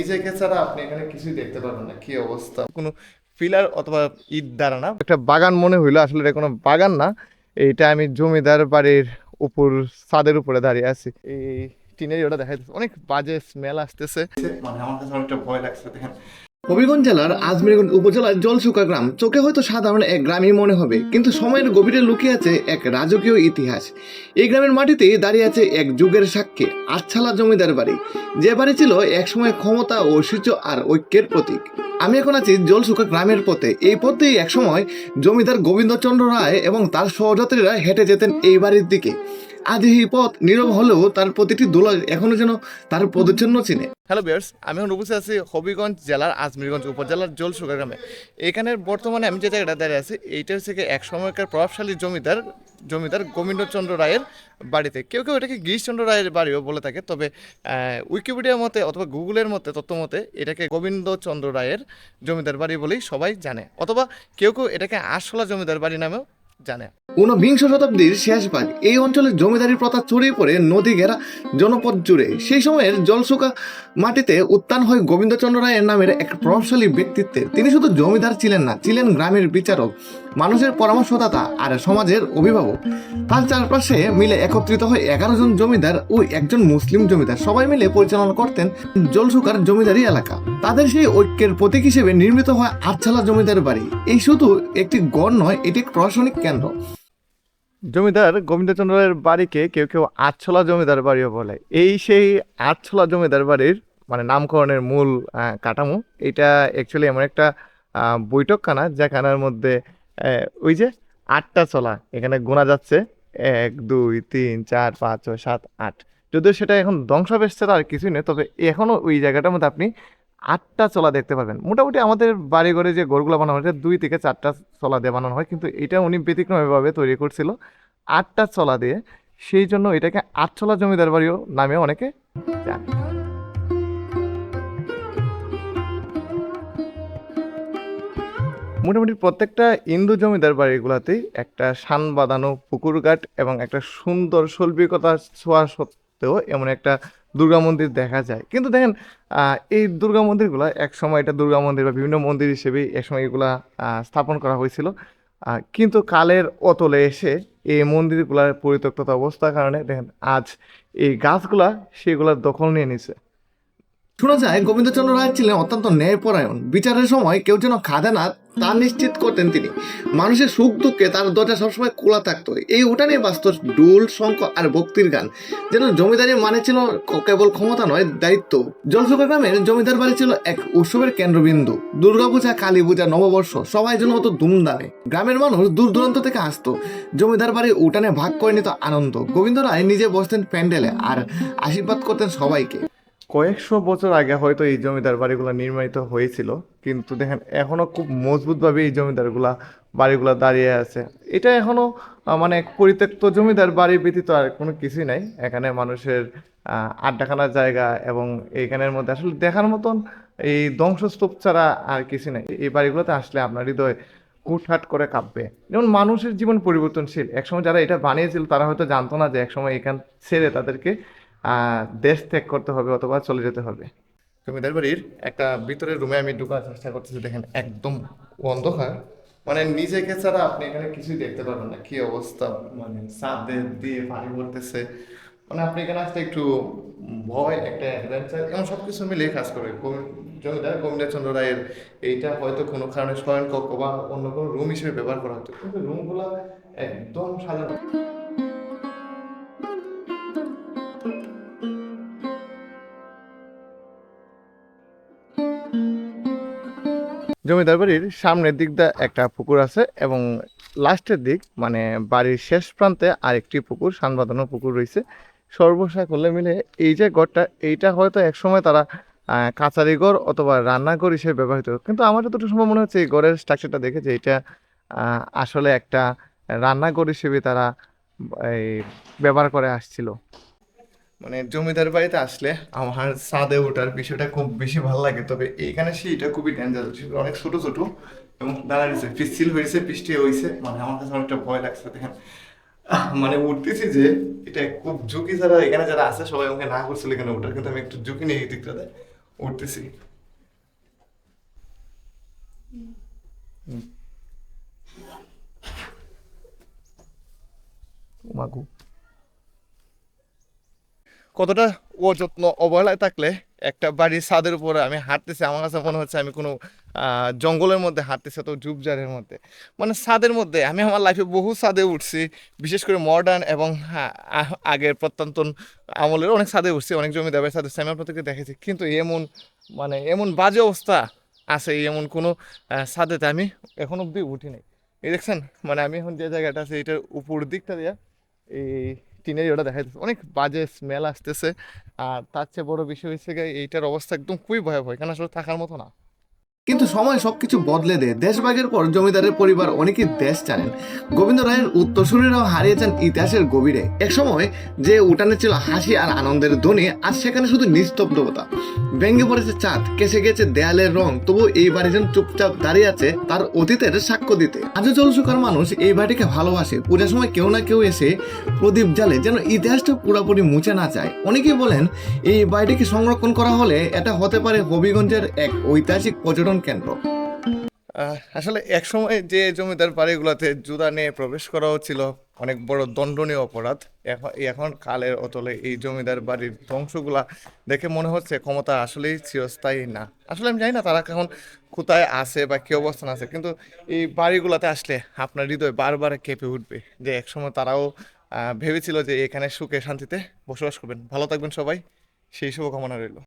নিজেকে ছাড়া আপনি এখানে কিছুই দেখতে পারবেন না। কি অবস্থা? কোনো ফিলার অথবা ইট দ্বারা না? একটা বাগান মনে হইল, আসলে এটা কোনো বাগান না। এইটা আমি জমিদার বাড়ির উপর, ছাদের উপরে দাঁড়িয়ে আছি। এই টিনের ওটা দেখা যাচ্ছে অনেক বাজে স্মেল আসতেছে। মানে আমার কাছে অনেকটা ভয় লাগছে, দেখেন। হবিগঞ্জ জেলার আজমিরগঞ্জ উপজেলার জলসুকা গ্রাম। চোখে হয়তো সাধারণ এক গ্রামই মনে হবে, কিন্তু সময়ের গভীরে লুকিয়ে আছে এক রাজকীয় ইতিহাস। এই গ্রামের মাটিতে দাঁড়িয়ে আছে এক যুগের সাক্ষী আচ্ছালা জমিদার বাড়ি। যে বাড়ি ছিল একসময় ক্ষমতা ঐশ্বর্য আর ঐক্যের প্রতীক। আমি এখন আছি জলসুকা গ্রামের পথে। এই পথেই একসময় জমিদার গোবিন্দচন্দ্র রায় এবং তার সহযাত্রীরা হেঁটে যেতেন এই বাড়ির দিকে। এই পথ নীরব হলেও তার প্রতিটি দোলা এখনও যেন তার পদচিহ্ন চিনে। হ্যালো বিয়ার্স আমি এখন উপস্থিত আছি হবিগঞ্জ জেলার আজমিরগঞ্জ উপজেলার জলসুগা গ্রামে। এখানে বর্তমানে আমি যে জায়গাটা দাঁড়িয়ে আছি এইটা হচ্ছে এক সময়কার প্রভাবশালী জমিদার জমিদার গোবিন্দচন্দ্র রায়ের বাড়িতে। কেউ কেউ এটাকে গিরিশচন্দ্র রায়ের বাড়িও বলে থাকে, তবে উইকিপিডিয়ার মতে অথবা গুগলের মতে, তথ্য মতে, এটাকে গোবিন্দচন্দ্র রায়ের জমিদার বাড়ি বলেই সবাই জানে। অথবা কেউ কেউ এটাকে আরশোলা জমিদার বাড়ি নামেও জানে। ঊনবিংশ শতাব্দীর শেষ ভাগ এই অঞ্চলে জমিদারি প্রথা ছড়িয়ে পড়ে নদী ঘেরা জনপদ জুড়ে। সেই সময়ের জলসুকা মাটিতে উত্থান হয় গোবিন্দচন্দ্র রায়ের নামের এক প্রভাবশালী ব্যক্তিত্বের। তিনি শুধু জমিদার ছিলেন না, ছিলেন গ্রামের বিচারক। মানুষের পরামর্শদাতা আর সমাজের অভিভাবক। তার চারপাশে মিলে একত্রিত হয় এগারো জন জমিদার ও একজন মুসলিম জমিদার। সবাই মিলে পরিচালনা করতেন জলসুকার জমিদারি এলাকা। তাদের সেই ঐক্যের প্রতীক হিসেবে নির্মিত হয় আটছালা জমিদার বাড়ি। এই শুধু একটি গড় নয়, এটি এক প্রশাসনিক কেন্দ্র। জমিদার গোবিন্দচন্দ্রের বাড়িকে কেউ কেউ আটছলা জমিদার বাড়িও বলে। এই সেই আটছলা জমিদার বাড়ির মানে নামকরণের মূল কাঠামো। এটা অ্যাকচুয়ালি এমন একটা বৈঠকখানা, যেখানের মধ্যে ওই যে আটটা চলা, এখানে গোনা যাচ্ছে। এক, দুই, তিন, চার, পাঁচ, ছয়, সাত, আট। যদিও সেটা এখন ধ্বংসাবেশ ছাড়া আর কিছুই নেই তবে এখনও ওই জায়গাটার মধ্যে আপনি আটটা চলা দেখতে পাবেন মোটামুটি আমাদের বাড়ি ঘরে যে গরুগুলো বানানো হয়েছে দুই থেকে চারটা চলা দিয়ে বানানো হয়, কিন্তু এটা উনি ব্যতিক্রমভাবে তৈরি করছিল আটটা চলা দিয়ে। সেই জন্য এটাকে আটচলা জমিদার বাড়িও নামে অনেকে জানে। মোটামুটি প্রত্যেকটা ইন্দু জমিদার বাড়িগুলোতেই একটা শান বাঁধানো পুকুর ঘাট এবং একটা সুন্দর শৈল্পিকতা ছোঁয়া সত্ত্বেও এমন একটা দুর্গা মন্দির দেখা যায়। কিন্তু দেখেন এই দুর্গা মন্দিরগুলো এক সময় এটা দুর্গা মন্দির বা বিভিন্ন মন্দির হিসেবে একসময় এগুলা স্থাপন করা হয়েছিল। কিন্তু কালের অতলে এসে এই মন্দিরগুলার পরিত্যক্ততা অবস্থার কারণে দেখেন, আজ এই গাছগুলা সেগুলার দখল নিয়ে নিছে। শোনা যায় গোবিন্দচন্দ্র রায় ছিলেন অত্যন্ত ন্যায়পরায়ণ। বিচারের সময় কেউ যেন খাদে না, তা নিশ্চিত করতেন তিনি। মানুষের সুখ দুঃখে তার দরজা সবসময় খোলা থাকতো। এই উঠানে বাস্তব ডুল, শঙ্খ আর ভক্তির গান। যেন জমিদারি মানে ছিল কেবল ক্ষমতা নয়, দায়িত্ব। জলসুকা গ্রামের জমিদার বাড়ি ছিল এক উৎসবের কেন্দ্রবিন্দু। দুর্গাপূজা কালী পূজা নববর্ষ, সবাই জন্য হতো ধুমধামে। গ্রামের মানুষ দূর দূরান্ত থেকে আসতো। জমিদার বাড়ি উঠানে ভাগ করে নিত আনন্দ। গোবিন্দ রায় নিজে বসতেন প্যান্ডেলে আর আশীর্বাদ করতেন সবাইকে। কয়েকশো বছর আগে হয়তো এই জমিদার বাড়িগুলো নির্মিত হয়েছিল কিন্তু দেখেন এখনও খুব মজবুতভাবে এই জমিদারগুলা বাড়িগুলো দাঁড়িয়ে আছে। এটা এখনও আহ, মানে পরিত্যক্ত জমিদার বাড়ি ব্যতীত আর কোনো কিছুই নাই। এখানে মানুষের আড্ডাখানার জায়গা এবং এইখানের মধ্যে আসলে দেখার মতন এই ধ্বংসস্তূপ ছাড়া আর কিছু নাই। এই বাড়িগুলোতে আসলে আপনার হৃদয় কুটহাট করে কাঁপবে। যেমন মানুষের জীবন পরিবর্তনশীল। একসময় যারা এটা বানিয়েছিল তারা হয়তো জানতো না যে একসময় এখান ছেড়ে তাদেরকে দেশ ত্যাগ করতে হবে অথবা চলে যেতে হবে। জমিদার বাড়ির একটা ভিতরের রুমে আমি ঢোকার চেষ্টা করতেছি, দেখেন একদম অন্ধকার। মানে নিজেকে ছাড়া আপনি এখানে কিছুই দেখতে পারবেন না। কি অবস্থা? মানে ছাদ দিয়ে পানি পড়তেছে। মানে আপনি এখানে আসতে একটু ভয়, একটা অ্যাডভেঞ্চার এমন সব কিছু মিলিয়ে কাজ করে জমিদার, গোবিন্দচন্দ্র রায়ের এইটা হয়তো কোনো কারণে শয়ন কক্ষ বা অন্য কোনো রুম হিসেবে ব্যবহার করা হতো। কিন্তু রুমগুলো একদম সাজানো। জমিদার বাড়ির সামনের দিক দিয়ে একটা পুকুর আছে এবং লাস্টের দিক মানে বাড়ির শেষ প্রান্তে আরেকটি পুকুর, সান বাঁধানো পুকুর রয়েছে। সর্বসা করলে মিলে এই যে ঘরটা, এইটা হয়তো একসময় তারা কাচারি ঘর অথবা রান্নাঘর হিসেবে ব্যবহৃত কিন্তু আমার যতটুকু সময় মনে হচ্ছে এই ঘরের স্ট্রাকচারটা দেখে যে এটা আসলে একটা রান্নাঘর হিসেবে তারা, এই, ব্যবহার করে আসছিল। মানে জমিদার বাড়িতে আসলে আমার ছাদে ওঠার বিষয়টা খুব বেশি ভালো লাগে। তবে এইখানে সেইটা খুবই ডেঞ্জারাস অনেক ছোট ছোট এবং দাঁড়াইছে পিচ্ছিল হয়েছে, বৃষ্টি হয়েছে মানে আমার কাছে অনেকটা ভয় লাগছে, দেখেন। মানে উঠতেছি যে এটা খুব ঝুঁকি যারা এখানে যারা আছে, সবাই আমাকে না করছিল এখানে ওঠার, কিন্তু আমি একটু ঝুঁকি নিয়ে এই দিকটাতে উঠতেছি। মাগু কতটা অযত্ন অবহেলায় থাকলে একটা বাড়ির ছাদের উপরে আমি হাঁটতেছি আমার কাছে মনে হচ্ছে আমি কোনো জঙ্গলের মধ্যে হাঁটতেছি তো ঝুপঝাড়ের মধ্যে। মানে ছাদের মধ্যে আমি আমার লাইফে বহু ছাদে উঠছি বিশেষ করে মডার্ন এবং আগের প্রত্যন্তন আমলের অনেক ছাদে উঠছি অনেক জমি জমিদারের ছাদে উঠছি, আমি দেখেছি। কিন্তু এমন মানে এমন বাজে অবস্থা আছে এমন কোনো ছাদেতে আমি এখন অবধি উঠি নাই। এই দেখছেন মানে আমি এখন যে জায়গাটা আছে এটার উপর দিকটা দিয়া এই টিনের ওটা দেখা যাচ্ছে। অনেক বাজে স্মেল আসতেছে। আর তার চেয়ে বড় বিষয় হয়েছে এইটার অবস্থা একদম খুবই ভয়াবহ। এখানে আসলে থাকার মতো না। কিন্তু সময় সবকিছু বদলে দেয়। দেশভাগের পর জমিদারের পরিবার অনেকেই দেশ জানেন। গোবিন্দ রায়ের উত্তরসূরিরাও হারিয়েছেন ইতিহাসের গভীরে। একসময় যে উঠানে ছিল হাসি আর আনন্দের ধ্বনি আর সেখানে শুধু নিস্তব্ধতা। ভেঙে পড়েছে চাঁদ, কেসে গেছে দেয়ালের রং তবু এই বাড়ি যেন চুপচাপ দাঁড়িয়ে আছে, তার অতীতের সাক্ষ্য দিতে। আজও জলসুকার মানুষ এই বাড়িকে ভালোবাসে। পূজার সময় কেউ না কেউ এসে প্রদীপ জ্বালে যেন ইতিহাসটা পুরোপুরি মুছে না যায়। অনেকেই বলেন, এই বাড়িটিকে সংরক্ষণ করা হলে এটা হতে পারে হবিগঞ্জের এক ঐতিহাসিক পর্যটন কেন্দ্র? আসলে এক সময় যে জমিদার বাড়িগুলোতে জুদা নিয়ে প্রবেশ করাও ছিল অনেক বড় দণ্ডনীয় অপরাধ। এখন কালের অতলে এই জমিদার বাড়ির ধ্বংসগুলা দেখে মনে হচ্ছে ক্ষমতা আসলেই চিরস্থায়ী না। আসলে আমি জানি না তারা এখন কোথায় আছে বা কি অবস্থান আছে, কিন্তু এই বাড়িগুলোতে আসলে আপনার হৃদয় বারবার কেঁপে উঠবে যে একসময় তারাও ভেবেছিল যে এখানে সুখে শান্তিতে বসবাস করবেন। ভালো থাকবেন সবাই। সেই শুভকামনা রইল।